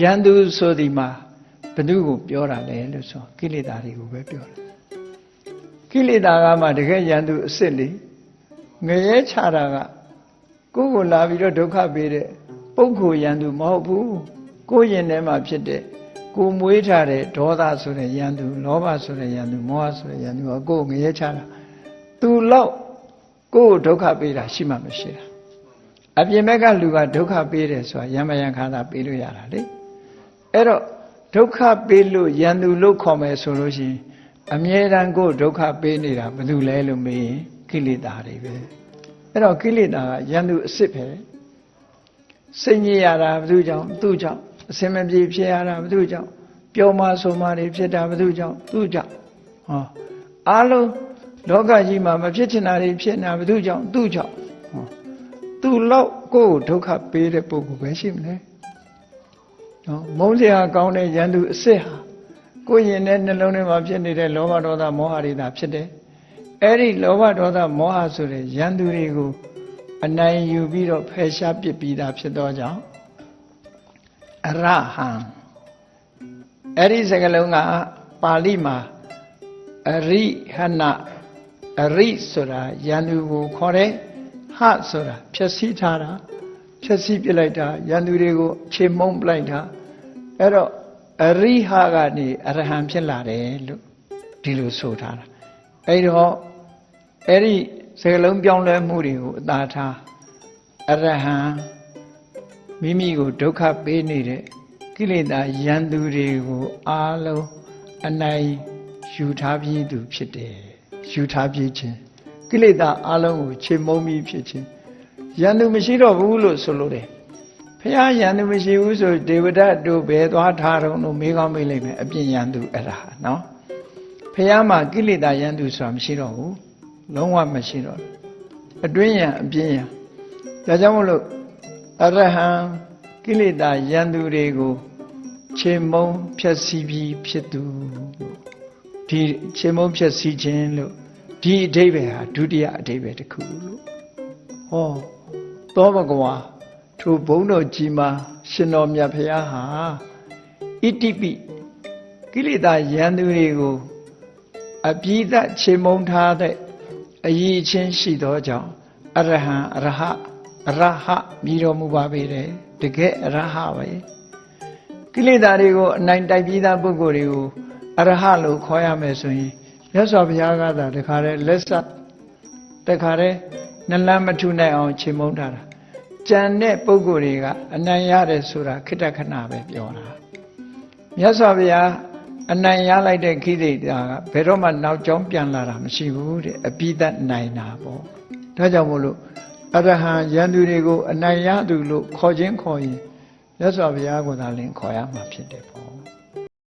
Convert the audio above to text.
ရန်သူဆိုဒီမှာဘ누구ကိုပြောတာလဲလို့ဆိုကိလေသာတွေကိုပဲပြောတယ်ကိလေသာကမှတကယ်ရန်သူအစ်စ်လေငရဲချတာကကိုယ်ကိုလာပြီးတော့ဒုက္ခပေးတဲ့ပုဂ္ဂိုလ်ရန်သူမဟုတ်ဘူးကိုယ်ရင်ထဲမှာဖြစ်တဲ့ကိုမွေးထားတဲ့ဒေါသဆိုတဲ့ရန်သူလောဘဆိုတဲ့ရန်သူမောဟဆိုတဲ့ရန်သူကကိုယ်ငရဲချတာသူလောက်ကိုယ်ကိုဒုက္ခပေးတာရှိမှမရှိတာအပြင်ဘက်ကလူကဒုက္ခပေးတယ်ဆိုတာယမယံခန္ဓာပေးလို့ရတာလေ အဲ့တော့ဒုက္ခပေးလို့ရန်သူလို့ခေါ်မယ်ဆိုလို့ရှိရင်အမြဲတမ်းကိုယ်ဒုက္ခပေးနေတာဘယ်သူလဲလို့မေးရင်ကိလေသာတွေပဲအဲ့တော့ကိလေသာကရန်သူအစ်စ်ပဲစိတ်ညစ်ရတာဘယ်သူကြောင့်သူ့ကြောင့်အစင်မပြေဖြစ်ရတာဘယ်သူကြောင့်ပျော်မဆိုမှတွေဖြစ်တာဘယ်သူကြောင့်သူ့ကြောင့်ဟောအားလုံးလောကကြီးမှာမဖြစ်ချင်တာတွေဖြစ်နေတာဘယ်သူကြောင့်သူ့ကြောင့်ဟောသူ့လောက်ကိုယ်ကိုဒုက္ခပေးတဲ့ပုဂ္ဂိုလ်ပဲရှိမလဲ နော်မုန်းစရာကောင်းတဲ့ရန်သူအစ်စ်ဟာကိုယ်ရင်တဲ့နှလုံးထဲမှာဖြစ်နေတဲ့လောဘဒေါသမောဟတွေသာဖြစ်တယ်အဲ့ဒီလောဘဒေါသမောဟဆိုတဲ့ရန်သူတွေကိုအနိုင်ယူပြီးတော့ဖယ်ရှားပစ်ပြီးသားဖြစ်သောကြောင့်အရဟံအဲ့ဒီစကားလုံးကပါဠိမှာအရိဟနအရိဆိုတာရန်သူကိုခေါ်တယ်ဟဆိုတာဖြည့်ဆည်းထားတာ ဖြည့်ဆည်းပြလိုက်တာရန်သူတွေကိုခြေမုံပလိုက်တာအဲ့တော့အရိဟကနေအရဟံဖြစ်လာတယ်လို့ဒီလိုဆိုထားတာအဲ့တော့အဲ့ဒီစကလုံးပြောင်းလဲမှုတွေကိုအသာထားအရဟံမိမိကိုဒုက္ခပေးနေတဲ့ကိလေသာရန်သူတွေကိုအားလုံးအနိုင်ယူထားပြီးသူဖြစ်တယ်ယူထားပြီးခြင်းကိလေသာအားလုံးကိုခြေမုံပြီးဖြစ်ခြင်း ရန်သူမရှိတော့ဘူးလို့ဆိုလိုတယ်ဖះရန်သူမရှိဘူးဆိုဒေဝဒတ်တို့ဘယ်သွားထားတော့လို့မေးကောင်းမေးလိုက်မယ်အပြင်ရန်သူအဲ့ဒါနော်ဖះမှာကိလေသာရန်သူဆိုတာမရှိတော့ဘူးလုံးဝမရှိတော့ဘူးအတွင်းရန်အပြင်ရန်ဒါကြောင့်မို့လို့အရဟံကိလေသာရန်သူတွေကိုခြေမုံဖြက်စီးပြီးဖြစ်သူလို့ဒီခြေမုံဖြက်စီးခြင်းလို့ဒီအဓိပ္ပာယ်ဟာဒုတိယအဓိပ္ပာယ်တစ်ခုလို့ဟော သောဘဂဝါထိုဘုန်းတော်ကြီးမှာရှင်တော်မြတ်ဖရာဟာဣတိပိကိလေသာရန်သူတွေကိုအပြည့်သက်ခြေမုံထားတဲ့အရေးချင်းရှိသောကြောင့်အရဟံအရဟအရဟမြည်တော်မူပါပေတယ်တကယ်အရဟပဲကိလေသာတွေကိုအနိုင်တိုက်ပြီးသားပုဂ္ဂိုလ်တွေကိုအရဟလို့ခေါ်ရမယ်ဆိုရင်မြတ်စွာဘုရားကသာတခါတည်းလက်ဆက်တခါတည်းနလန်းမထုနိုင်အောင်ခြေမုံထားတာ ကြံတဲ့ပုဂ္ဂိုလ်တွေကအနိုင်ရတယ်ဆိုတာခိတ္တခဏပဲပြောတာမြတ်စွာဘုရားအနိုင်ရလိုက်တဲ့ခိသိတာကဘယ်တော့မှနောက်ကျောင်းပြန်လာတာမရှိဘူးတဲ့အပိသက်နိုင်တာပေါ့ဒါကြောင့်မို့လို့အရဟံယန္တုတွေကိုအနိုင်ရသူလို့ခေါ်ခြင်းခေါ်ရင်မြတ်စွာဘုရားကသာလင်ခေါ်ရမှာဖြစ်တယ်ပေါ့